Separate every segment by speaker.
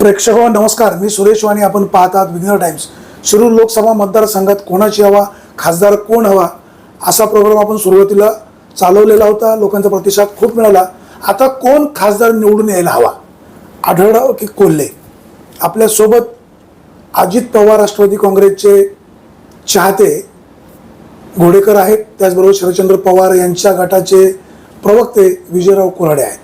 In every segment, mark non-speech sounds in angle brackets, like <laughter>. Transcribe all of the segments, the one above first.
Speaker 1: प्रेक्षक हो, नमस्कार. मी सुरेश वाणी आपण पाहत आहात विघ्न टाइम्स. शिरूर लोकसभा मतदारसंघात कोणाची हवा खासदार कोण हवा असा प्रोग्राम आपण सुरुवातीला चालवलेला होता. लोकांचा प्रतिसाद खूप मिळाला. आता कोण खासदार निवडून यायला हवा? आढळराव की कोल्हे? आपल्यासोबत अजित पवार राष्ट्रवादी काँग्रेसचे चाहते घोडेकर आहेत. त्याचबरोबर शरदचंद्र पवार यांच्या गटाचे प्रवक्ते विजयराव कोराडे आहेत.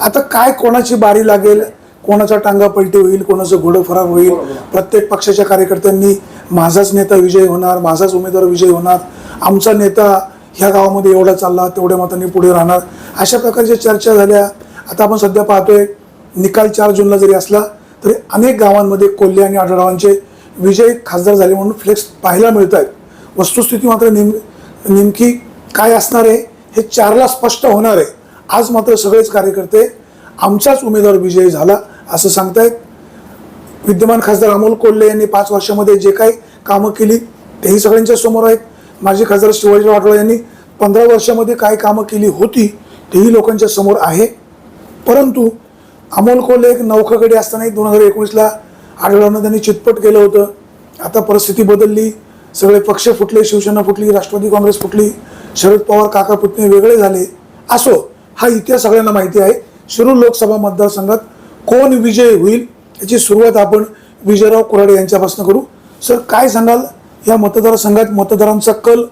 Speaker 1: आता काय कोणाची बारी लागेल? कोणाचा टांगा पलटी होईल कोणाचं घोडं फरार होईल प्रत्येक पक्षाच्या कार्यकर्त्यांनी माझाच नेता विजय होणार माझाच उमेदवार विजय होणार आमचा नेता ह्या गावामध्ये एवढा चालला तेवढ्या मतांनी पुढे राहणार. अशा प्रकारच्या चर्चा झाल्या. आता आपण सध्या पाहतोय निकाल चार जूनला जरी असला तरी अनेक गावांमध्ये कोल्हे आणि आढळरावांचे विजय खासदार झाले म्हणून फ्लेक्स पाहायला मिळत आहेत वस्तुस्थिती मात्र नेम नेमकी काय असणार आहे हे चारला स्पष्ट होणार आहे. आज मात्र सगळेच कार्यकर्ते आमचाच उमेदवार विजयी झाला. असं सांगतायत. विद्यमान खासदार अमोल कोल्हे यांनी पाच वर्षामध्ये जे काही कामं केली तेही सगळ्यांच्या समोर आहेत. माजी खासदार शिवाजीराव आढळराव यांनी पंधरा वर्षामध्ये काय कामं केली होती तेही लोकांच्या समोर आहे. परंतु अमोल कोल्हे एक नौकाकडे असतानाही दोन हजार एकोणीसला आढळरावनं त्यांनी चितपट केलं होतं. आता परिस्थिती बदलली. सगळे पक्ष फुटले शिवसेना फुटली राष्ट्रवादी काँग्रेस फुटली शरद पवार काका पुतणे वेगळे झाले. असो हा इतिहास सगळ्यांना माहिती आहे. शिरूर लोकसभा मतदारसंघात कोण विजय होईल याची सुरुवात आपण विजयराव कुराडे यांच्यापासून करू. सर काय सांगाल? या मतदारसंघात मतदारांचा कल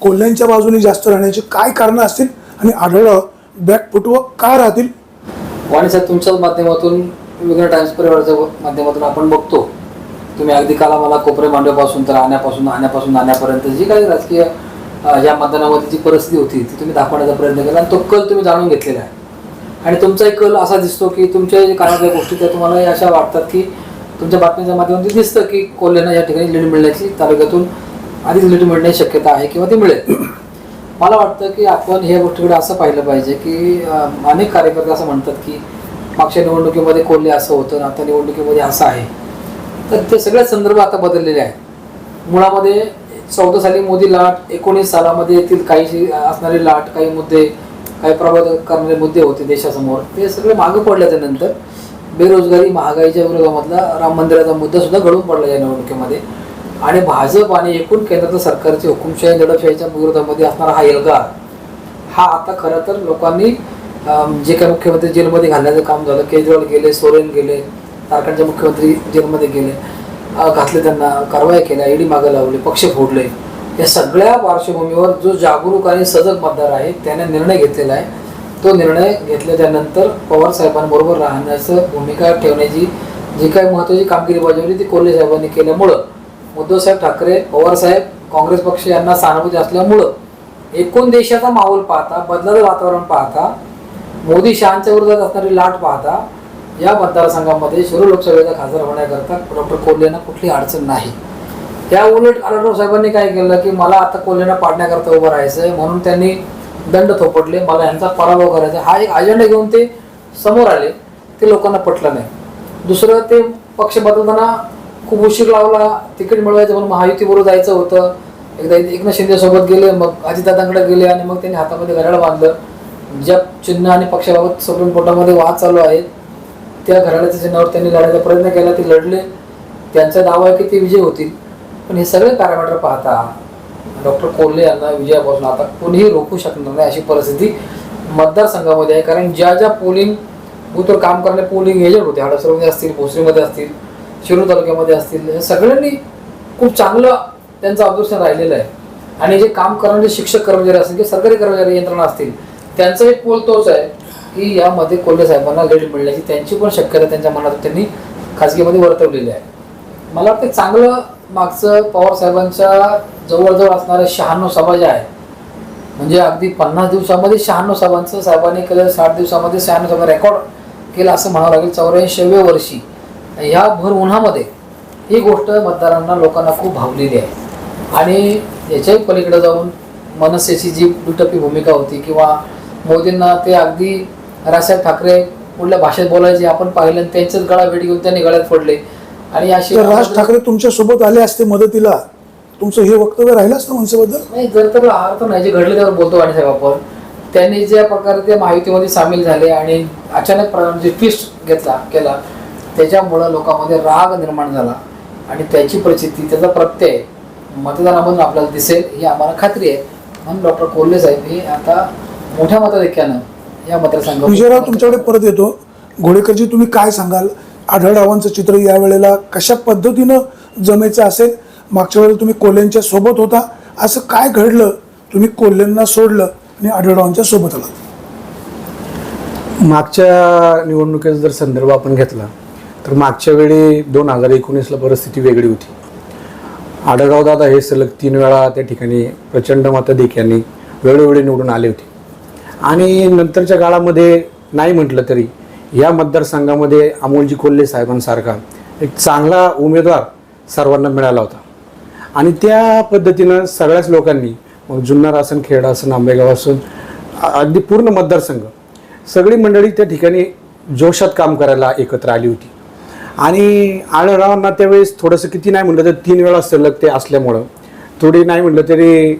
Speaker 1: कोल्ह्यांच्या बाजूने जास्त राहण्याची काय कारणं असतील? आणि आढळराव बॅकफुटव का राहतील?
Speaker 2: वाणी साहेब तुमच्याच माध्यमातून विघ्न टाइम्स परिवाराच्या माध्यमातून आपण बघतो. तुम्ही अगदी काला मला कोपरे मांडव्यापासून तर आण्यापासून आण्यापासून आण्यापर्यंत जी काही राजकीय या मतदानामध्ये जी परिस्थिती होती ती तुम्ही दाखवण्याचा प्रयत्न केला आणि तो कल तुम्ही जाणून घेतलेला आहे. आणि तुमचा एक कल असा दिसतो की तुमच्या जे गोष्टी त्या तुम्हाला अशा वाटतात की तुमच्या बातमीच्या माध्यमातून दिसतं की कोल्ह्यांना या ठिकाणी लीड मिळण्याची तालुक्यातून आधीच लीड मिळण्याची शक्यता आहे किंवा ती मिळेल. मला वाटतं की आपण ह्या गोष्टीकडे असं पाहिलं पाहिजे की अनेक कार्यकर्ते असं म्हणतात की मागच्या निवडणुकीमध्ये कोल्हे असं होतं आणि आता निवडणुकीमध्ये असं आहे. तर ते सगळे संदर्भ आता बदललेले आहेत. मुळामध्ये चौदा साली मोदी लाट एकोणीस सालामध्ये येथील काही असणारे असणारी लाट काही मुद्दे काही प्रभावित करणारे मुद्दे होते देशासमोर ते सगळे मागं पडल्याच्यानंतर बेरोजगारी महागाईच्या विरोधामधला राम मंदिराचा मुद्दा सुद्धा घडून पडला या निवडणुकीमध्ये. आणि भाजप आणि एकूण केंद्रातलं सरकारची हुकुमशाही दडपशाहीच्या विरोधामध्ये असणारा हा एल्गार हा आता खरं तर लोकांनी जे काही मुख्यमंत्री जेलमध्ये घालण्याचं काम झालं केजरीवाल गेले सोरेन गेले झारखंडचे मुख्यमंत्री जेलमध्ये गेले घातले त्यांना कारवाई केल्या ईडी मागे लावली पक्ष फोडले. या सगळ्या पार्श्वभूमीवर जो जागरूक आणि सजग मतदार आहे त्याने निर्णय घेतलेला आहे. तो निर्णय घेतल्याच्यानंतर पवार साहेबांबरोबर राहण्याचं भूमिका ठेवण्याची जी काही महत्त्वाची कामगिरी बजावली ती कोल्हे साहेबांनी केल्यामुळं. उद्धवसाहेब ठाकरे पवार साहेब काँग्रेस पक्ष यांना सहानुभूती असल्यामुळं एकूण देशाचा माहोल पाहता बदलाचं वातावरण पाहता मोदी शहांच्या विरोधात असणारी लाट पाहता या मतदारसंघामध्ये शिरूर लोकसभेचा खासदार होण्याकरता डॉक्टर कोल्हेंना कुठली अडचण नाही. त्या उलट आढळराव साहेबांनी काय केलं की मला आता कोल्ह्यांना पाडण्याकरता उभं राहायचं आहे म्हणून त्यांनी दंड थोपटले. मला यांचा पराभव करायचा हा एक अजेंडा घेऊन ते समोर आले. ते लोकांना पटलं नाही. दुसरं ते पक्ष बदलताना खूप उशीर लावला. तिकीट मिळवायचं म्हणून महायुतीबरोबर जायचं होतं. एकदा एकनाथ शिंदेसोबत गेले मग अजितदादांकडे गेले आणि मग त्यांनी हातामध्ये घड्याळ बांधलं. ज्या चिन्ह आणि पक्षाबाबत सुप्रीम कोर्टामध्ये वाद चालू आहेत त्या घराण्याच्या चिन्हावर त्यांनी लढायचा प्रयत्न केला. ते लढले. त्यांचा दावा आहे की ते विजय होतील. पण हे सगळे पॅरामीटर पाहता डॉक्टर कोल्हे यांना विजयापासून आता कोणीही रोखू शकणार नाही अशी परिस्थिती मतदारसंघामध्ये आहे. कारण ज्या ज्या पोलिंग बूथवर काम करणारे पोलिंग एजंट होते हडसरमध्ये असतील भोसरीमध्ये असतील शिरूर तालुक्यामध्ये असतील हे सगळ्यांनी खूप चांगलं त्यांचं ऑब्झर्वेशन राहिलेलं आहे. आणि जे काम करणारे शिक्षक कर्मचारी असतील किंवा सरकारी कर्मचारी यंत्रणा असतील त्यांचा एक पोल तोच आहे की यामध्ये कोल्हे साहेबांना लीड मिळण्याची त्यांची पण शक्यता त्यांच्या मनात त्यांनी खाजगीमध्ये वर्तवलेली आहे. मला वाटतं चांगलं मागचं पवार साहेबांच्या जवळजवळ असणाऱ्या शहाण्णव सभा ज्या आहेत म्हणजे अगदी पन्नास दिवसामध्ये शहाण्णव सभांचं साहेबांनी केलं साठ दिवसामध्ये शहाण्णव सभा रेकॉर्ड केलं असं म्हणावं लागेल चौऱ्याऐंशीव्या वर्षी. ह्या भर उन्हामध्ये ही गोष्ट मतदारांना लोकांना खूप भावलेली आहे. आणि याच्याही पलीकडे जाऊन मनसेची जी दुटप्पी भूमिका होती किंवा मोदींना ते अगदी राजसाहेब ठाकरे कुठल्या भाषेत बोलायचे आपण पाहिलं आणि त्यांचेच गळा भेट घेऊन त्यांनी गळ्यात पडले आणि अशी
Speaker 1: तर राज ठाकरे तुमच्यासोबत आले असते मदतीला. तुमचं हे वक्तव्य राहिलं असतं मनसेबद्दल
Speaker 2: नाही जर तर अर्थ नाही जे घडले त्यावर बोलतो आणि साहेब आपण. त्यांनी ज्या प्रकारे ते माहितीमध्ये सामील झाले आणि अचानक जे ट्विस्ट घेतला केला त्याच्यामुळं लोकांमध्ये राग निर्माण झाला. आणि त्याची प्रचिती त्याचा प्रत्यय मतदानामधून आपल्याला दिसेल ही आम्हाला खात्री आहे. म्हणून डॉक्टर कोल्हे साहेब हे आता मोठ्या मताधिक्यानं या मतदारसंघात
Speaker 1: विजयराव तुमच्याकडे परत येतो. घोडेकरजी तुम्ही काय सांगाल? आढळावांचं चित्र यावेळेला कशा पद्धतीनं जमेचं असेल? मागच्या वेळेला तुम्ही कोल्ह्यांच्या सोबत होता. असं काय घडलं? तुम्ही कोल्ह्यांना सोडलं आणि आढळावांच्या सोबत आलात.
Speaker 3: मागच्या निवडणुकीचा जर संदर्भ आपण घेतला तर मागच्या वेळी दोन हजार एकोणीसला परिस्थिती वेगळी होती. आढळराव दादा हे सलग तीन वेळा त्या ठिकाणी प्रचंड मताधिक्याने वेळोवेळी निवडून आले होते. आणि नंतरच्या काळामध्ये नाही म्हटलं तरी या मतदारसंघामध्ये अमोलजी कोल्हे साहेबांसारखा एक चांगला उमेदवार सर्वांना मिळाला होता. आणि त्या पद्धतीनं सगळ्याच लोकांनी मग जुन्नर असन खेड असन आंबेगाव असून अगदी पूर्ण मतदारसंघ सगळी मंडळी त्या ठिकाणी जोशात काम करायला एकत्र आली होती. आणि आळरावांना त्यावेळेस थोडंसं किती नाही म्हटलं तर तीन वेळा सलग ते असल्यामुळं थोडी नाही म्हटलं तरी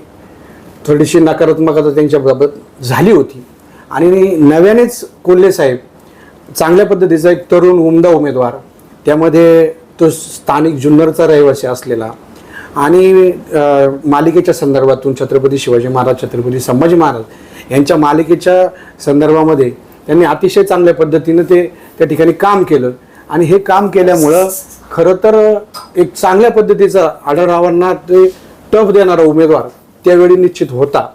Speaker 3: थोडीशी नकारात्मकता त्यांच्याबाबत झाली होती. आणि नव्यानेच कोल्हे साहेब चांगल्या पद्धतीचा एक तरुण उमदा उमेदवार. त्यामध्ये तो स्थानिक जुन्नरचा रहिवासी असलेला आणि मालिकेच्या संदर्भातून छत्रपती शिवाजी महाराज छत्रपती संभाजी महाराज यांच्या मालिकेच्या संदर्भामध्ये त्यांनी अतिशय चांगल्या पद्धतीनं ते त्या ठिकाणी काम केलं. आणि हे काम केल्यामुळं खरं तर एक चांगल्या पद्धतीचा आढळरावांना ते टफ देणारा उमेदवार त्यावेळी निश्चित होता.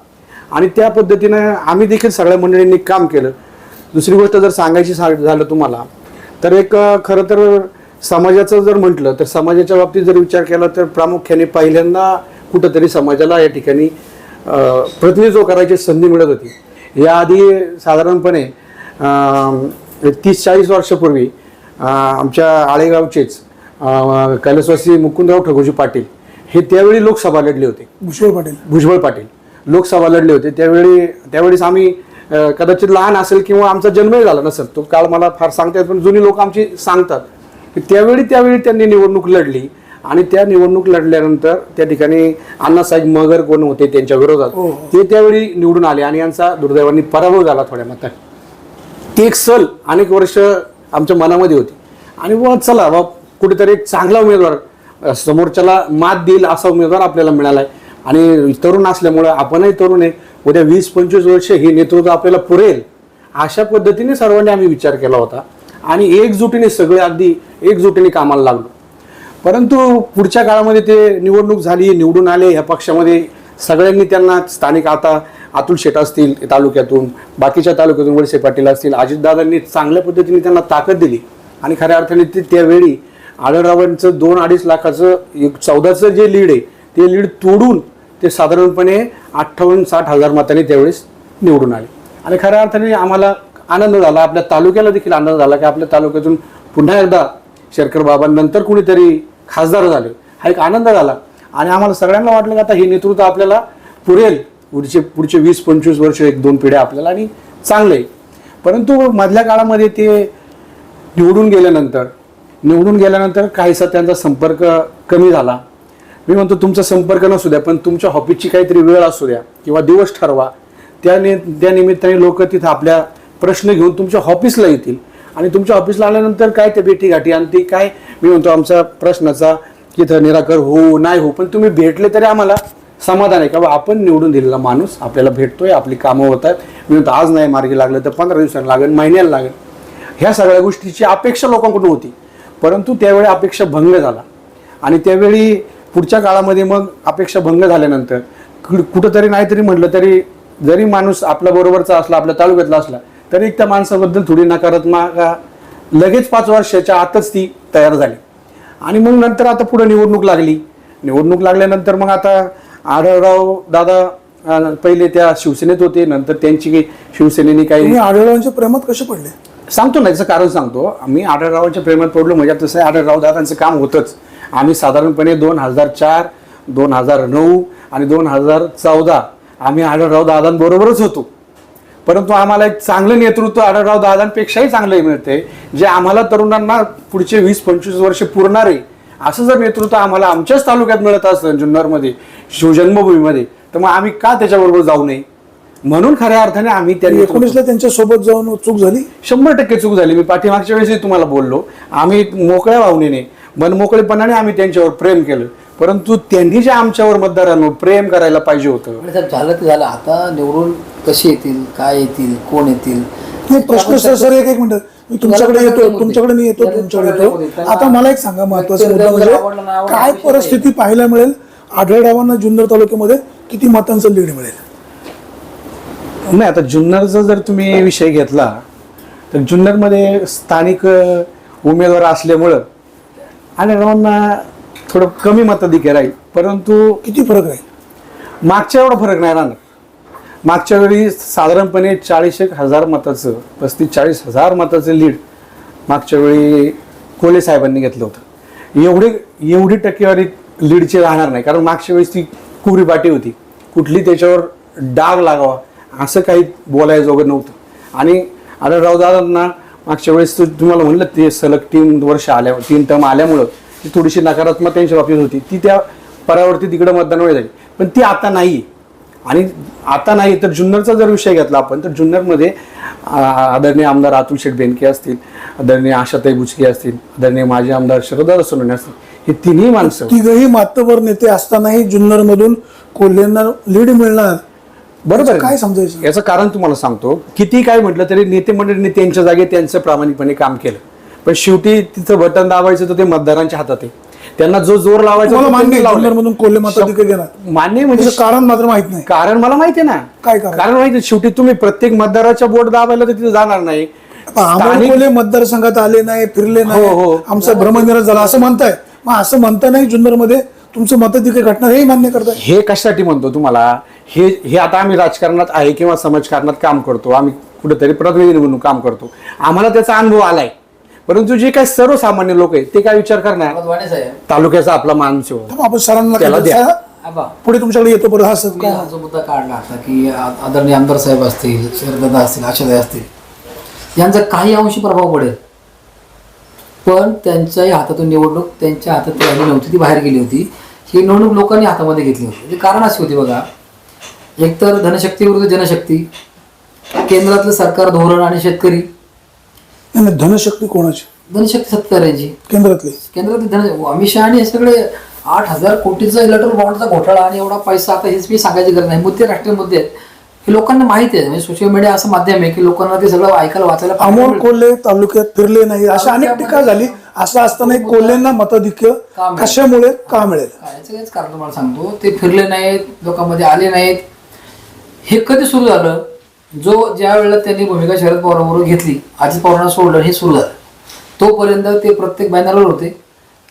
Speaker 3: आणि त्या पद्धतीनं आम्ही देखील सगळ्या मंडळींनी काम केलं. दुसरी गोष्ट जर सांगायची सा- झालं तुम्हाला तर एक खरं तर समाजाचं जर म्हटलं तर समाजाच्या बाबतीत जर विचार केला तर प्रामुख्याने पहिल्यांदा कुठंतरी समाजाला या ठिकाणी प्रतिनिधित्व करायची संधी मिळत होती. याआधी साधारणपणे तीस चाळीस वर्षापूर्वी आमच्या आळेगावचेच कैलासवासी मुकुंदराव ठगोजी पाटील हे त्यावेळी लोकसभा लढले होते.
Speaker 1: भुजबळ पाटील.
Speaker 3: भुजबळ पाटील लोकसभा लढले होते. त्यावेळी त्यावेळेस आम्ही कदाचित लहान असेल किंवा आमचा जन्मही झाला नसेल तो काळ मला फार सांगता येत पण जुनी लोक आमची सांगतात की त्यावेळी त्यावेळी त्यांनी निवडणूक लढली आणि त्या निवडणूक लढल्यानंतर त्या ठिकाणी अण्णासाहेब मगर कोण होते त्यांच्या विरोधात
Speaker 1: हो.
Speaker 3: ते त्यावेळी निवडून आले आणि यांचा दुर्दैवाने पराभव झाला थोड्या मतात ती एक सल अनेक वर्ष आमच्या मनामध्ये होती. आणि व चला बा कुठेतरी एक चांगला उमेदवार समोरच्याला मात देईल असा उमेदवार आपल्याला मिळाला आहे आणि तरुण असल्यामुळं आपणही तरुण आहे. उद्या वीस पंचवीस वर्ष हे नेतृत्व आपल्याला पुरेल अशा पद्धतीने सर्वांनी आम्ही विचार केला होता. आणि एकजुटीने सगळे अगदी एकजुटीने कामाला लागलो. परंतु पुढच्या काळामध्ये ते निवडणूक झाली निवडून आले ह्या पक्षामध्ये सगळ्यांनी त्यांना स्थानिक आता अतुल शेट असतील तालुक्यातून बाकीच्या तालुक्यातून वळसे पाटील असतील अजितदादांनी चांगल्या पद्धतीने त्यांना ताकद दिली. आणि खऱ्या अर्थाने ते त्यावेळी आढळरावांचं दोन अडीच लाखाचं एक चौदाचं जे लीड आहे ते लीड तोडून ते साधारणपणे अठ्ठावन्न साठ हजार मतांनी त्यावेळेस निवडून आले. आणि खऱ्या अर्थाने आम्हाला आनंद झाला. आपल्या तालुक्याला देखील आनंद झाला की आपल्या तालुक्यातून पुन्हा एकदा शेरकर बाबांनंतर कुणीतरी खासदार झाले. हा एक आनंद झाला. आणि आम्हाला सगळ्यांना वाटलं की आता हे नेतृत्व आपल्याला पुरेल. पुढचे पुढचे वीस पंचवीस वर्ष एक दोन पिढ्या आपल्याला आणि चांगले आहे. परंतु मधल्या काळामध्ये ते निवडून गेल्यानंतर निवडून गेल्यानंतर काहीसा त्यांचा संपर्क कमी झाला. मी म्हणतो तुमचा संपर्क नसू द्या पण तुमच्या हॉबीची काहीतरी वेळ असू द्या किंवा दिवस ठरवा. त्याने त्या निमित्ताने लोक तिथं आपल्या प्रश्न घेऊन तुमच्या ऑफिसला येतील. आणि तुमच्या ऑफिसला आल्यानंतर काय ते भेटीगाठी आणि ती काय मी म्हणतो आमचा प्रश्नाचा तिथं निराकर हो नाही हो पण तुम्ही भेटले तरी आम्हाला समाधान आहे. का आपण निवडून दिलेला माणूस आपल्याला भेटतोय आपली कामं होत आहेत. मी म्हणतो आज नाही मार्गी लागलं तर पंधरा दिवसांनी लागेल महिन्याला लागेल. ह्या सगळ्या गोष्टीची अपेक्षा लोकांकडून होती. परंतु त्यावेळी अपेक्षा भंग झाला. आणि त्यावेळी पुढच्या काळामध्ये मग अपेक्षा भंग झाल्यानंतर कुठ- कुठंतरी नाहीतरी म्हटलं तरी जरी माणूस आपल्या बरोबरचा असला आपल्या तालुक्यातला असला तरी एक त्या माणसाबद्दल थोडी नकारात्मक लगेच पाच वर्षाच्या आतच ती तयार झाली. आणि मग नंतर आता पुढे निवडणूक लागली. निवडणूक लागल्यानंतर मग आता आढळराव दादा पहिले त्या शिवसेनेत होते नंतर त्यांची शिवसेनेने काही
Speaker 1: आढळरावांच्या प्रेमात कसे पडले?
Speaker 3: सांगतो ना याचं कारण सांगतो. आम्ही आढळरावांच्या प्रेमात पडलो म्हणजे आता तसं आढळराव दादांचं काम होतंच. आम्ही साधारणपणे दोन हजार चार दोन हजार नऊ आणि दोन हजार चौदा आम्ही आढळराव दादांबरोबरच होतो. परंतु आम्हाला एक चांगलं नेतृत्व आढळराव दादांपेक्षाही चांगलं मिळते जे आम्हाला तरुणांना पुढचे वीस पंचवीस वर्ष पुरणार आहे असं जर नेतृत्व आम्हाला आमच्याच तालुक्यात मिळत असतं जुन्नरमध्ये शिवजन्मभूमीमध्ये तर मग आम्ही का त्याच्याबरोबर जाऊ नये? म्हणून खऱ्या अर्थाने आम्ही त्या नेतृत्व-
Speaker 1: एकोणीसला त्यांच्यासोबत जाऊन चूक झाली?
Speaker 3: शंभर टक्के चूक झाली. मी पाठीमागच्या वेळेस तुम्हाला बोललो. आम्ही मोकळ्या भावनेने मनमोकळेपणाने आम्ही त्यांच्यावर प्रेम केलं. परंतु त्यांनी जे आमच्यावर मतदारांवर प्रेम करायला पाहिजे होतं.
Speaker 2: आणि साहेब झालं ते झालं. आता निवडून कसे येतील काय येतील कोण येतील?
Speaker 1: नाही प्रश्न सर सर एक एक मिनिट. मी तुमच्याकडे येतो तुमच्याकडे मी येतो तुमच्याकडे येतो. आता मला एक सांगा महत्त्वाचा मुद्दा म्हणजे काय परिस्थिती पाहायला मिळेल? आढळरावांना जुन्नर तालुक्यामध्ये किती मतांचं लीड मिळेल?
Speaker 3: नाही आता जुन्नरचा जर तुम्ही विषय घेतला तर जुन्नरमध्ये स्थानिक उमेदवार असल्यामुळं आणि रावांना थोडं कमी मताधिक्य राहील. परंतु
Speaker 1: किती फरक आहे
Speaker 3: मागच्या एवढा फरक नाही राहणार. मागच्या वेळी साधारणपणे चाळीस एक हजार मताचं पस्तीस चाळीस हजार मताचं लीड मागच्या वेळी कोले साहेबांनी घेतलं होतं. एवढी एवढी टक्केवारी लीडची राहणार नाही. कारण मागच्या वेळेस ती कुरी बाटी होती. कुठली त्याच्यावर डाग लागावा असं काही बोलायजोगं नव्हतं. आणि आढळराव दादांना मागच्या वेळेस तुम्हाला म्हणलं ते सलग तीन वर्ष आल्या तीन टर्म आल्यामुळं ती थोडीशी नकारात्मक त्यांच्या बाबतीत होती. ती त्या परावर्ती तिकडं मतदानामुळे झाली. पण ती आता नाही. आणि आता नाही तर जुन्नरचा जर विषय घेतला आपण तर जुन्नरमध्ये आदरणीय आमदार अतुल शेठ बेनके असतील आदरणीय आशाताई बुचके असतील आदरणीय माजी आमदार शरददादा सोनवणे असतील हे तिन्ही माणसं
Speaker 1: तिघही मातवर नेते असतानाही जुन्नरमधून कोल्हेंना लीड मिळणार.
Speaker 3: बरोबर.
Speaker 1: काय समजायचं?
Speaker 3: याचं कारण तुम्हाला सांगतो किती काय म्हटलं तरी नेते मंडळींनी त्यांच्या जागी त्यांचं प्रामाणिकपणे काम केलं. पण शेवटी तिथं बटन दाबायचं तर ते मतदारांच्या हातात आहे. त्यांना जो जोर लावायचा तो
Speaker 1: मान्य
Speaker 3: त्यांनी
Speaker 1: आहे कोल्हे घेणार
Speaker 3: मान्य म्हणजे
Speaker 1: त्याचं कारण मात्र माहीत नाही.
Speaker 3: कारण मला माहिती आहे ना.
Speaker 1: काय कारण?
Speaker 3: कारण माहिती आहे, शेवटी तुम्ही प्रत्येक मतदाराच्या बोट दाबायला तर तिथे जाणार नाही.
Speaker 1: आता अमोल
Speaker 3: स्थानिक-
Speaker 1: कोल्हे मतदारसंघात आले नाही फिरले नाही.
Speaker 3: हो, हो.
Speaker 1: आमचा भ्रमनिराश झाला असं म्हणताय. मग असं म्हणता नाही जुन्नरमध्ये तुमचं मताधिकारी घटना हे मान्य करताय.
Speaker 3: हे कशासाठी म्हणतो तुम्हाला? हे हे आता आम्ही राजकारणात आहे किंवा समाजकारणात काम करतो. आम्ही कुठेतरी प्रतिनिधी म्हणून काम करतो. आम्हाला त्याचा अनुभव आलाय. परंतु जे काही सर्वसामान्य लोक आहेत ते काय विचार करणार?
Speaker 2: वाणे साहेब.
Speaker 3: तालुक्याचा आपला माणूस आहे.
Speaker 1: थांबा, आपण सरांना पुढे तुमच्याकडे येतो परत हा
Speaker 2: मुद्दा काढला आता की आदरणीय आमदार साहेब असतील शरददा असतील आशादाई असतील यांचा काही अंशी प्रभाव पडेल. पण त्यांच्याही हातातून निवडणूक त्यांच्या हातात ती आली नव्हती ती बाहेर गेली होती. ही निवडणूक लोकांनी हातामध्ये घेतली होती. म्हणजे कारण अशी होती बघा. एकतर धनशक्ती विरुद्ध जनशक्ती केंद्रातलं सरकार धोरण आणि शेतकरी.
Speaker 1: नाही, नाही, धनशक्ती कोणाची?
Speaker 2: धनशक्ती शेतकऱ्यांची
Speaker 1: केंद्रातली.
Speaker 2: केंद्रात धन अमित शहा आणि हे सगळे आठ हजार कोटीचा इलेक्ट्रॉल बॉन्डचा घोटाळा आणि एवढा पैसा आता हेच मी सांगायची गरज नाही. मुद्दे राष्ट्रीय मुद्दे आहेत. हे लोकांना माहिती आहे. म्हणजे सोशल मीडिया असं माध्यम आहे की लोकांना ते सगळं ऐकायला वाचायला पाहायला
Speaker 1: अमोल
Speaker 2: मिळतं.
Speaker 1: कोल्हे तालुक्यात फिरले नाही. अशा अनेक टीका झाली. असं असताना कोल्हेंना मताधिक्य
Speaker 2: का मिळेल?
Speaker 1: कशामुळे? का मिळेल?
Speaker 2: काय याचं हेच कारण तुम्हाला सांगतो. ते फिरले नाहीत लोकांमध्ये आले नाहीत. हे कधी सुरू झालं? जो ज्या वेळेला त्यांनी भूमिका शरद पवारांबरोबर घेतली अजित पवारांना सोडलं हे सुरू झालं. तोपर्यंत ते प्रत्येक बॅनरवर होते.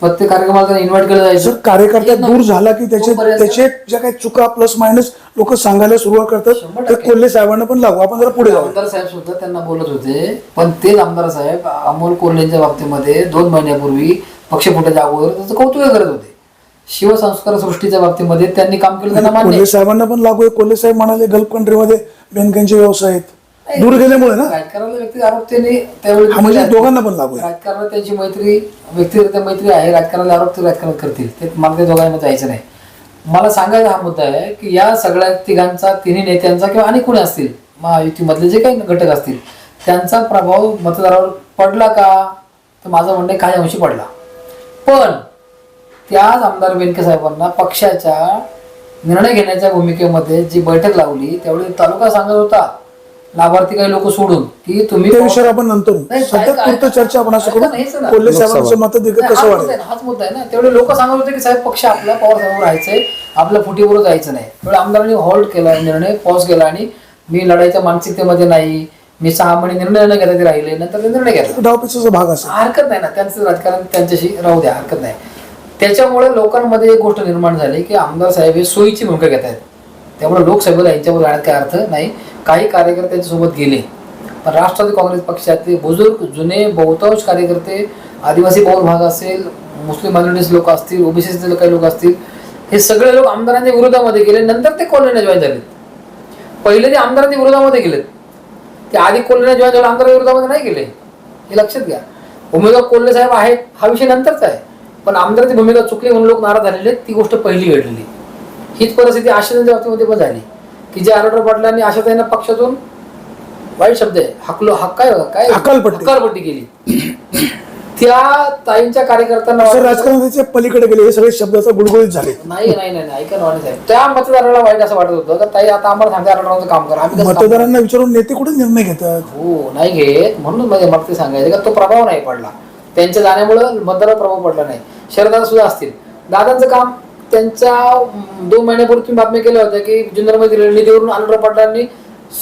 Speaker 2: प्रत्येक कार्यक्रमाला त्यांना इन्व्हाइट केलं
Speaker 1: जर
Speaker 2: जायचं
Speaker 1: कार्यकर्ता
Speaker 2: येत
Speaker 1: दूर. झाला की त्याचे त्याचे ज्या काही चुका प्लस मायनस लोक सांगायला सुरुवात करतात ते. कोल्हे साहेबांना पण लागू. आपण जरा पुढे जाऊ.
Speaker 2: आमदार साहेब सुद्धा त्यांना बोलत होते. पण तेच आमदार साहेब अमोल कोल्हेंच्या बाबतीमध्ये दोन महिन्यापूर्वी पक्षफुटाच्या अगोदर त्याचं कौतुक करत होते. शिवसंस्कार सृष्टीच्या बाबतीमध्ये त्यांनी काम केलं त्यांना मान्य आहे.
Speaker 1: कोल्हे साहेबांना पण लागू आहे. कोल्हे साहेब म्हणाले गल्फ कंट्रीमध्ये बँकांचे व्यवसाय आहेत. दूर गेल्यामुळे ना?
Speaker 2: राजकारणाला व्यक्ती आरोप त्यांनी त्यावेळी
Speaker 1: हा म्हणजे. दोघांना पण लागू आहे.
Speaker 2: राजकारणात त्यांची मैत्री व्यक्तिगत मैत्री आहे. राजकारणाला आरोप ते राजकारण करतील. ते मला दोघांमध्ये जायचं नाही. मला सांगायचा हा मुद्दा आहे की या सगळ्या तिघांचा तिन्ही नेत्यांचा किंवा आणि कोणी असतील महायुतीमधले जे काही घटक असतील त्यांचा प्रभाव मतदारावर पडला का? तर माझं म्हणणं आहे काही अंशी पडला. पण त्याच आमदार बेनके साहेबांना पक्षाच्या निर्णय घेण्याच्या भूमिकेमध्ये जी बैठक लावली त्यावेळी तालुका सांगत होता लाभार्थी काही लोक सोडून की तुम्ही
Speaker 1: त्या विषयावर आपण नंतर
Speaker 2: नाही,
Speaker 1: सध्या
Speaker 2: ऐका-
Speaker 1: पुरतं चर्चा आपण असं करू. कोल्हे साहेबांचं
Speaker 2: नाही,
Speaker 1: कसं
Speaker 2: हाच
Speaker 1: वाढेल
Speaker 2: मुद्दा आहे ना, हाच मुद्दा आहे ना. तेवढे लोक सांगत होते की साहेब पक्ष आपला पवार साहेबांवर राहायचंय आपल्या फुटीबरोबर जायचं नाही. तेवढे आमदारांनी होल्ड केला निर्णय पॉज केला आणि मी लढाईच्या मानसिकतेमध्ये नाही. मी सहा महिने निर्णय न घेता ते राहिले नंतर ते निर्णय घेतला.
Speaker 1: डावपेचाचा भाग असेल.
Speaker 2: हरकत नाही ना त्यांचं राजकारण त्यांच्याशी राहू द्या हरकत नाही. त्याच्यामुळे लोकांमध्ये एक गोष्ट निर्माण झाली की आमदार साहेब हे सोयीची भूमिका घेत आहेत. त्यामुळे लोकसभेला यांच्यावर जाण्यात काही अर्थ नाही. काही कार्यकर्ते त्यांच्यासोबत गेले. पण राष्ट्रवादी काँग्रेस पक्षातले बुजुर्ग जुने बहुतांश कार्यकर्ते आदिवासी बहुल भाग असेल मुस्लिम मायनॉरिटीज लोक असतील ओबीसीचे काही लोक असतील हे सगळे लोक आमदारांच्या विरोधामध्ये गेले. नंतर ते कॉलनीला जॉईन झाले पहिले ते आमदारांच्या विरोधामध्ये गेलेत. ते आधी कोल्हेने जॉईन झाले आमदार विरोधामध्ये नाही गेले. हे लक्षात घ्या. उमेदवार कोल्हे साहेब आहेत. हा विषय नंतरचा आहे. पण आमदाराची भूमिका चुकली म्हणून लोक नाराज झालेले ती गोष्ट पहिली घडलेली हीच परिस्थिती आश्रमाच्या बाबतीमध्ये पण झाली. की जे आरोग्य पाटलांनी आशाताईंना पक्षातून वाईट शब्द आहे. हकलो हक काय काय
Speaker 1: हकालपट्टी.
Speaker 2: केली. त्या ताईंच्या कार्यकर्त्यांना
Speaker 1: सर
Speaker 2: वाटलं-
Speaker 1: राजकारणाचे पलीकडे गेले हे सगळे शब्दाचा गुळगुळीत झाले.
Speaker 2: नाही नाही नाही ऐका ना वाणी साहेब. त्या मतदाराला वाईट असं वाटत होतं. का ताई आता आम्हाला सांगता आरोग्याचं काम करा. आम्ही
Speaker 1: मतदारांना विचारून नेते कुठे निर्णय घेतात?
Speaker 2: हो नाही घेत. म्हणून म्हणजे मला ते सांगायचं का? तो प्रभाव नाही पडला. त्यांच्या जाण्यामुळं मतदारावर प्रभाव पडला नाही. शरदादा सुद्धा असतील. दादांचं काम त्यांच्या दोन महिन्यापूर्वी तुम्ही बातम्या केल्या होत्या की जुन्नरमध्ये रणनीतीवरून आनंदराव पाटलांनी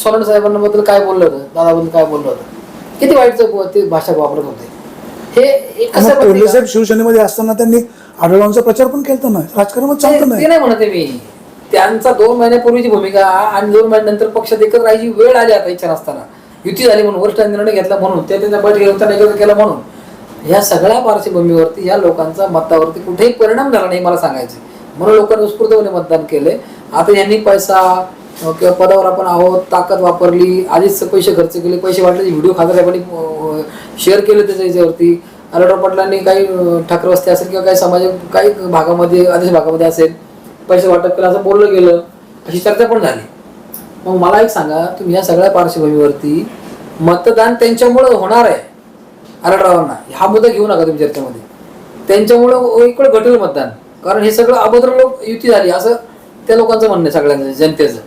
Speaker 2: सोनवणे साहेबांबद्दल काय बोललं होतं? दादाबद्दल काय बोललं होतं? किती वाईट ते भाषा वापरत होते. हे कसं?
Speaker 1: साहेब शिवसेनेमध्ये असताना त्यांनी आढळवांचा प्रचार पण केला ना. राजकारणात चालतं
Speaker 2: ते
Speaker 1: नाही
Speaker 2: नाही म्हणते मी. त्यांचा दोन महिन्यापूर्वीची भूमिका आणि दोन महिन्यानंतर पक्षात एकत्र राहायची वेळ आली आता इच्छा नसताना. युती झाली म्हणून वरिष्ठ निर्णय घेतला म्हणून ते त्यांच्या बैठकी होताना एकत्र केला म्हणून. ह्या सगळ्या पार्श्वभूमीवरती या लोकांचा मतावरती कुठेही परिणाम झाला नाही मला सांगायचे म्हणून लोकांनी उत्स्फूर्तपणे मतदान केले. आता यांनी पैसा किंवा पदावर आपण आहोत ताकद वापरली आधीच पैसे खर्च केले पैसे वाटले व्हिडिओ खासदार साहेबांनी शेअर केले त्याच्या याच्यावरती आलोडा पाटलांनी काही ठाकरे वस्ती असेल किंवा काही समाज काही भागामध्ये आदेश भागामध्ये असेल पैसे वाटप केलं असं बोललं गेलं अशी चर्चा पण झाली. मग मला एक सांगा तुम्ही या सगळ्या पार्श्वभूमीवरती मतदान त्यांच्यामुळं होणार आहे? आराडरावांना हा मुद्दा घेऊ नका तुम्ही चर्चेमध्ये. त्यांच्यामुळं इकडे घटेल मतदान. कारण हे सगळं अभद्र लोक युती झाली असं त्या लोकांचं म्हणणं आहे सगळ्यांचं जनतेचं.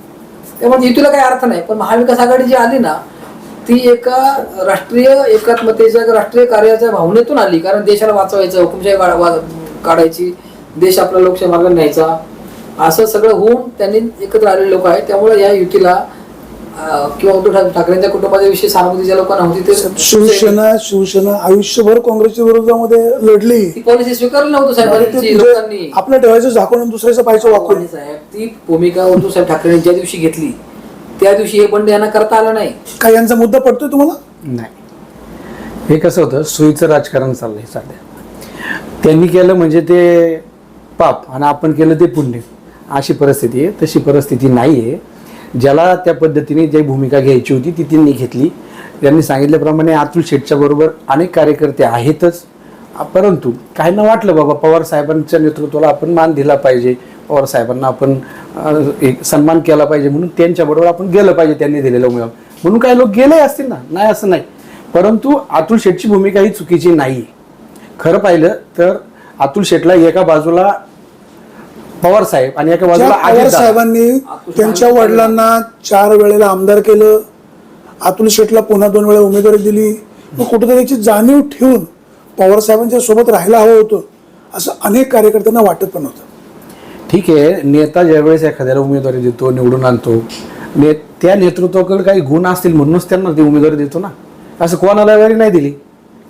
Speaker 2: त्यामुळे युतीला काही अर्थ नाही. पण महाविकास आघाडी जी आली ना ती एका राष्ट्रीय एकात्मतेच्या राष्ट्रीय कार्याच्या भावनेतून आली. कारण देशाला वाचवायचं हुकुमशाही वा- काढायची. देश आपला लोकशाही मार्गाने न्यायचा. असं सगळं होऊन त्यांनी एकत्र आलेले लोक आहेत. त्यामुळे या युतीला किंवा उद्धव ठाक- ठाकरेंच्या कुटुंबाच्या विषयी सहानुभूती ज्या लोकांना होती ते
Speaker 1: शिवसेना शिवसेना आयुष्यभर काँग्रेसच्या विरोधामध्ये लढली.
Speaker 2: ती पॉलिसी स्वीकारली नव्हतं साहेबांची
Speaker 1: म्हणजे
Speaker 2: लोकांनी.
Speaker 1: आपलं ठेवायचं झाकून दुसऱ्याचं पाहायचं वाकून.
Speaker 2: साहेब ती भूमिका उद्धव साहेब ठाकरेंनी ज्या दिवशी घेतली त्या दिवशी हे बंड यांना करता आलं नाही.
Speaker 1: काय यांचा मुद्दा पडतोय तुम्हाला?
Speaker 3: नाही. हे कसं होतं? सोयीचं राजकारण चाललंय सध्या. त्यांनी केलं म्हणजे ते पाप आणि आपण केलं ते पुण्य. अशी परिस्थिती आहे. तशी परिस्थिती नाही आहे ज्याला त्या पद्धतीने जी भूमिका घ्यायची होती ती त्यांनी घेतली. त्यांनी सांगितल्याप्रमाणे अतुल शेठच्या बरोबर अनेक कार्यकर्ते आहेतच. परंतु काहींना वाटलं बाबा पवार साहेबांच्या नेतृत्वाला आपण मान दिला पाहिजे. पवार साहेबांना आपण एक सन्मान केला पाहिजे म्हणून त्यांच्याबरोबर आपण गेलं पाहिजे त्यांनी दिलेलं उमेदवार. म्हणून काही लोक गेले असतील ना? नाही असं नाही. परंतु अतुल शेठची भूमिका ही चुकीची नाही खरं पाहिलं तर अतुल शेठला एका बाजूला पवार साहेब आणि एका बाजूला
Speaker 1: पवार साहेबांनी त्यांच्या वडिलांना चार वेळेला आमदार केलं अतुल शेठला पुन्हा दोन वेळा उमेदवारी दिली मग कुठेतरी याची जाणीव ठेवून पवार साहेबांच्या सोबत राहायला हवं होतं असं अनेक कार्यकर्त्यांना वाटत पण होतं.
Speaker 3: ठीक आहे नेता ज्यावेळेस एखाद्याला उमेदवारी देतो निवडून आणतो ने त्या नेतृत्वाकडे काही गुण असतील म्हणूनच त्यांना ती उमेदवारी देतो ना. असं कोणाला वेळी नाही दिली.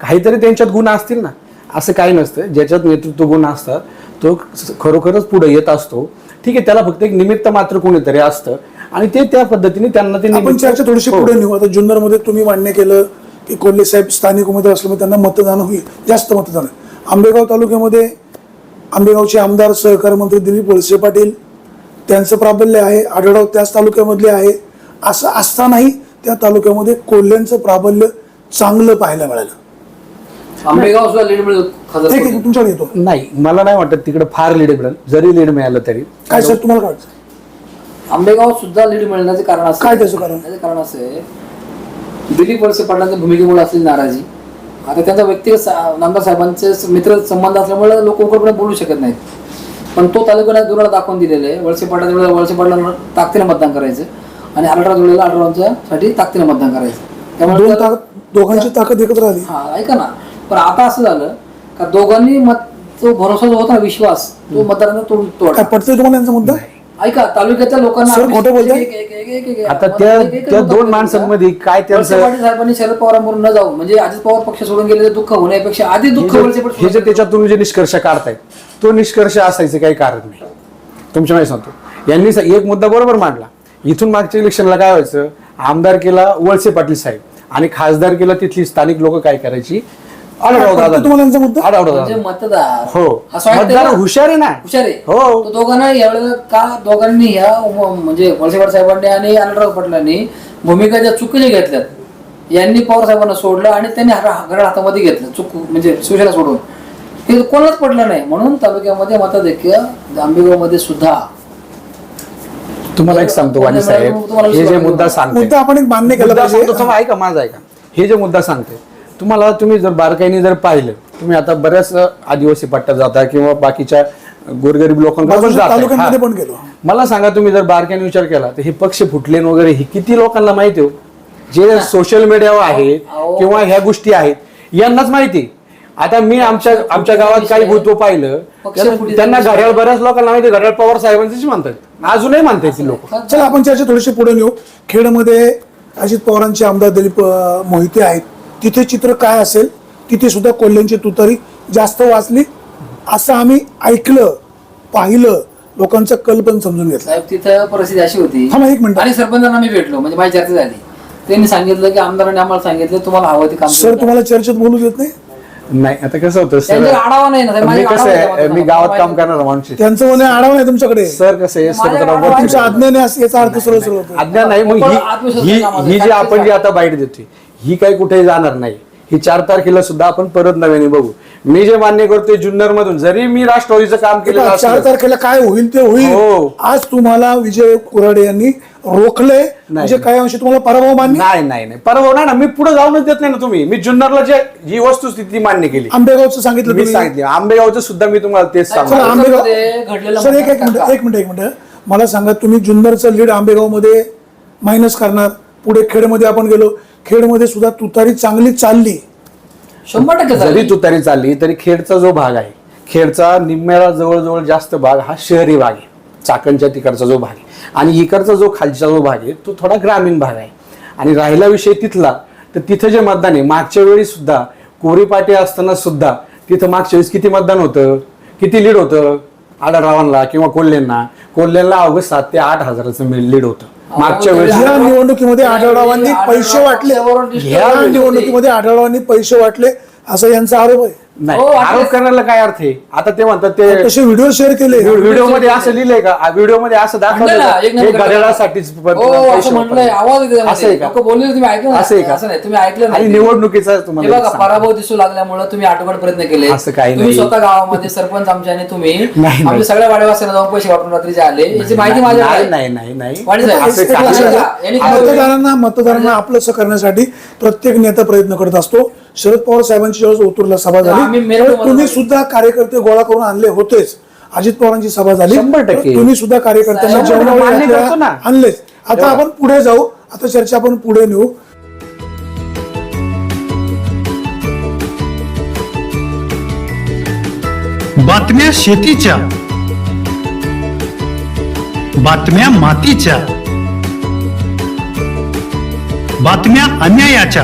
Speaker 3: काहीतरी त्यांच्यात गुण असतील ना. असं काही नसतं. ज्याच्यात नेतृत्व गुण असतात तो खरोखरच पुढे येत असतो. ठीक आहे त्याला फक्त एक निमित्त मात्र कोणीतरी असतं. आणि ते त्या पद्धतीने त्यांना ते
Speaker 1: आपण चर्चा थोडीशी
Speaker 3: हो.
Speaker 1: पुढे नेऊ. आता जुन्नरमध्ये तुम्ही मान्य केलं की कोल्हे साहेब स्थानिक उमेदवार असल्यामुळे त्यांना मतदान होईल. जास्त मतदान. आंबेगाव तालुक्यामध्ये आंबेगावचे आमदार सहकार मंत्री दिलीप वळसे पाटील त्यांचं प्राबल्य आहे. आढळराव त्याच तालुक्यामधले आहे. असं असतानाही त्या तालुक्यामध्ये कोल्ह्यांचं प्राबल्य चांगलं पाहायला मिळालं.
Speaker 2: आंबेगाव सुद्धा लीड मिळत खासदार
Speaker 1: ठीक आहे
Speaker 2: पडले.
Speaker 1: तुमच्याकडे येतो.
Speaker 3: नाही मला नाही वाटत तिकडे फार लीड मिळेल. जरी लीड मिळालं तरी.
Speaker 1: काय सर तुम्हाला काय वाटतं?
Speaker 2: आंबेगाव सुद्धा लीड मिळण्याचे कारण असं
Speaker 1: काय त्याचं कारण?
Speaker 2: त्याचं कारण असं आहे दिलीप वळसे पाटलांच्या भूमिकेमुळे असलेली नाराजी. आता त्यांचा व्यक्तिगत सा- नामदार साहेबांचे स- मित्र संबंध असल्यामुळे लोक उघडपणे बोलू शकत नाहीत. पण तो तालुक्याला दुराला दाखवून दिलेले आहे. वळसे पाटला जुळेला वळसे पाटला ताकदीने मतदान करायचं आणि आढळराव जुळेला आढळरावच्या साठी ताकदीने मतदान करायचं.
Speaker 1: दोन
Speaker 2: त्यामुळे
Speaker 1: ताकद दोघांची ताकद एकत्र आली.
Speaker 2: हा ऐका ना. पण आता असं झालं का दोघांनी मत तो भरोसा जो होता ना विश्वास तो मतदारांना तोड तोडला
Speaker 1: काय पडतोय तुम्हाला यांचा मुद्दा
Speaker 2: ऐका तालुक्याच्या लोकांना
Speaker 1: सर, खोटं बोलताय?
Speaker 2: एक- एक- एक- एक- एक- एक-
Speaker 3: आता त्या
Speaker 2: एक- एक-
Speaker 3: त्या
Speaker 2: एक-
Speaker 3: दोन माणसांमध्ये काय
Speaker 2: वळसे
Speaker 3: त्यांचं
Speaker 2: पाटील साहेबांनी शरद पवारांवरून न जाऊ म्हणजे अजित पवार पक्ष सोडून गेले दुःख होण्यापेक्षा आधी दुःख
Speaker 3: हे
Speaker 2: वळसे
Speaker 3: जे- हे त्याच्यात तुम्ही जे निष्कर्ष काढताय तो निष्कर्ष असायचं काही कारण नाही तुमच्या माहिती सांगतो यांनी स- एक मुद्दा बरोबर मांडला इथून मागच्या इलेक्शनला काय व्हायचं आमदार केला वळसे पाटील साहेब आणि खासदार केला तिथली स्थानिक लोक काय करायची आढळराव
Speaker 1: पडतोय
Speaker 3: दादा.
Speaker 1: तुम्हाला यांचा मुद्दा?
Speaker 3: आढळराव
Speaker 2: म्हणजे
Speaker 3: दादा
Speaker 2: मतदार.
Speaker 3: हो.
Speaker 2: हा स्वायत्त
Speaker 3: मतदार
Speaker 2: आहे ना?
Speaker 3: हुशार आहे ना?
Speaker 2: हुशार आहे.
Speaker 3: हो.
Speaker 2: तो दोघांना यावेळेला का दोघांनी ह्या उम- म्हणजे वळसेपाट साहेबांनी आणि आनंदराव पाटलांनी भूमिका ज्या चुकीच्या घेतल्यात यांनी पवार साहेबांना सोडलं आणि त्यांनी हा- घरात हातामध्ये घेतलं. चुक म्हणजे शिवसेना सोडून. हे कोणाच पडलं नाही. म्हणून तालुक्यामध्ये मताधिक्य आंबेगावमध्ये सुद्धा.
Speaker 3: तुम्हाला एक सांगतो वाणी साहेब.
Speaker 2: तुम्हाला
Speaker 3: हे जे मुद्दा. सांगते.
Speaker 1: मुद्दा आपण एक मान्य केला
Speaker 3: मुद्दा
Speaker 1: पाहिजे.
Speaker 3: सांगतो, थांबा, ऐका माझा ऐका. हे जे मुद्दा सांगते तुम्हाला तुम्ही जर बारकाईने जर पाहिलं तुम्ही आता बऱ्याच आदिवासी पट्ट्यात जाता किंवा बाकीच्या गोरगरीब लोकांकडे पण हा.
Speaker 1: गेलो.
Speaker 3: मला सांगा तुम्ही जर बारकाईने विचार केला तर हे पक्ष फुटलेन वगैरे हे किती लोकांना माहिती हो? जे सोशल मीडियावर आहेत. किंवा ह्या गोष्टी आहेत यांनाच माहिती. आता मी आमच्या आमच्या गावात काही भूतो पाहिलं त्यांना-. घड्याळ बऱ्याच लोकांना माहिती घड्याळ पवार साहेबांचीच म्हणतात अजूनही म्हणतात ती लोक.
Speaker 1: चला आपण चर्चा थोडीशी पुढे नेऊ. खेडमध्ये अजित पवारांचे आमदार दिलीप मोहिते आहेत. तिथे चित्र काय असेल तिथे सुद्धा कोल्ह्यांची तुतारी जास्त वाचली. असं आम्ही ऐकलं पाहिलं लोकांचा कल पण समजून घेतला.
Speaker 2: साहेब तिथं परिस्थिती अशी होती.
Speaker 1: एक मिनिट.
Speaker 2: आणि सरपंचांना मी भेटलो म्हणजे माझी चर्चा झाली. त्यांनी सांगितलं की आमदारांनी आम्हाला सांगितलं तुम्हाला हवं ते काम
Speaker 1: सर तुम्हाला चर्चेत बोलू देत नाही?
Speaker 3: नाही आता कसं होतं सर?
Speaker 2: आढावा नाही ना साहेब,
Speaker 3: मी
Speaker 2: माझ्या
Speaker 3: कसं
Speaker 2: आढावा
Speaker 3: आहे मी गावात काम करणार माणूस.
Speaker 1: त्यांचं म्हणे आढावा नाही तुमच्याकडे.
Speaker 3: सर कसं आहे सर जरा
Speaker 2: गावात
Speaker 3: वरती
Speaker 1: तुमच्या आज्ञा नाही. असं याचा अर्थ सरळ सरळ होतो.
Speaker 3: अज्ञान नाही मग ही ही ही जी आपण जी आता बाईट देतोय ही काही कुठेही जाणार नाही. ही चार तारखेला सुद्धा आपण परत नव्याने बघू. मी जे मान्य करतोय जुन्नर मधून जरी मी राष्ट्रवादीचं काम केलेलं
Speaker 1: चार तारखेला काय होईल ते होईल.
Speaker 3: हो.
Speaker 1: आज तुम्हाला विजय कुराडे यांनी रोखले म्हणजे काही अंशी तुम्हाला पराभव मान्य?
Speaker 3: नाही नाही नाही. परवा नाही ना मी पुढे जाऊनच देत नाही ना तुम्ही. मी जुन्नरला जे जी वस्तुस्थिती मान्य केली.
Speaker 1: आंबेगावचं सांगितलं
Speaker 3: मी
Speaker 1: तुम्ही.
Speaker 3: सांगितले. आंबेगावचं सुद्धा मी तुम्हाला तेच
Speaker 1: सर
Speaker 3: सांगतो
Speaker 1: आंबेगाव
Speaker 2: घडलेलं
Speaker 1: सर एक एक
Speaker 2: मतदान
Speaker 1: मिनिट एक मिनिट एक मिनिट. मला सांगा तुम्ही जुन्नरचं लीड आंबेगावमध्ये मायनस करणार पुढे खेडमध्ये आपण गेलो. खेडमध्ये सुद्धा तुतारी चांगली चालली.
Speaker 2: शंभर टक्के
Speaker 3: जरी
Speaker 2: झाली.
Speaker 3: तुतारी चालली तरी खेडचा जो भाग आहे खेडचा निम्म्याला जवळजवळ जास्त भाग हा शहरी भाग आहे. चाकणच्या तिकडचा जो भाग आहे. आणि इकडचा जो खालचा जो भाग आहे तो थोडा ग्रामीण भाग आहे. आणि राहिला विषय तिथला तर तिथं जे मतदान आहे मागच्या वेळी सुद्धा कोरी पाटी असताना सुद्धा तिथं मागच्या वेळेस किती मतदान होतं? किती लीड होतं? आढळरावांना किंवा कोल्हेंना कोल्हेंना अवघड सात ते आठ हजाराचं लीड होतं. मागच्या वेळेस.
Speaker 1: या निवडणुकीमध्ये आढळरावांनी पैसे वाटले. या निवडणुकीमध्ये आढळरावांनी पैसे वाटले असं यांचा आरोप आहे.
Speaker 3: नाही
Speaker 2: हो, आता-
Speaker 3: आरोप करण्याला काय अर्थ आहे आता ते म्हणतात ते
Speaker 1: तसे व्हिडिओ शेअर केले
Speaker 3: व्हिडिओमध्ये असं लिहिलंय का व्हिडिओमध्ये असं
Speaker 2: म्हणलंय ना, एक
Speaker 3: दाखवलं
Speaker 2: नंबर
Speaker 3: प-
Speaker 2: हो असं. आवाज येतो त्यामध्ये.
Speaker 3: असं आहे का?
Speaker 2: लोकं बोलले तुम्ही ऐकलं?
Speaker 3: असं आहे का?
Speaker 2: असं नाही तुम्ही ऐकलं
Speaker 3: आणि
Speaker 2: नाही
Speaker 3: निवडणुकीचा
Speaker 2: हे
Speaker 3: तुम्हाला
Speaker 2: बघा
Speaker 3: एक सांगतो.
Speaker 2: पराभव दिसू लागल्यामुळे तुम्ही आठवड प्रयत्न केले
Speaker 3: असं काही
Speaker 2: तुम्ही
Speaker 3: नाही.
Speaker 2: स्वतः गावामध्ये सरपंच आमच्या आणि तुम्ही <laughs>
Speaker 3: नाही.
Speaker 2: आमच्या सगळ्या वाड्यावासियांना जाऊन पैसे वापरून रात्रीचे आले याची माहिती माझ्या
Speaker 3: नाही नाही नाही नाही असं काही नाही.
Speaker 1: मतदारांना मतदारांना आपलंसं करण्यासाठी प्रत्येक नेता प्रयत्न करत असतो शरद पवार साहेबांची ज्यावेळेस ओतूरला सभा झाली तुम्ही सुद्धा कार्यकर्ते गोळा करून आणले होतेच. अजित पवारांची सभा झाली. तुम्ही सुद्धा कार्यकर्त्यांना
Speaker 3: ना.
Speaker 1: आणलेच. आता आपण पुढे जाऊ आता चर्चा आपण पुढे नेऊ.
Speaker 4: बातम्या शेतीच्या. बातम्या मातीच्या. बातम्या अन्यायाच्या.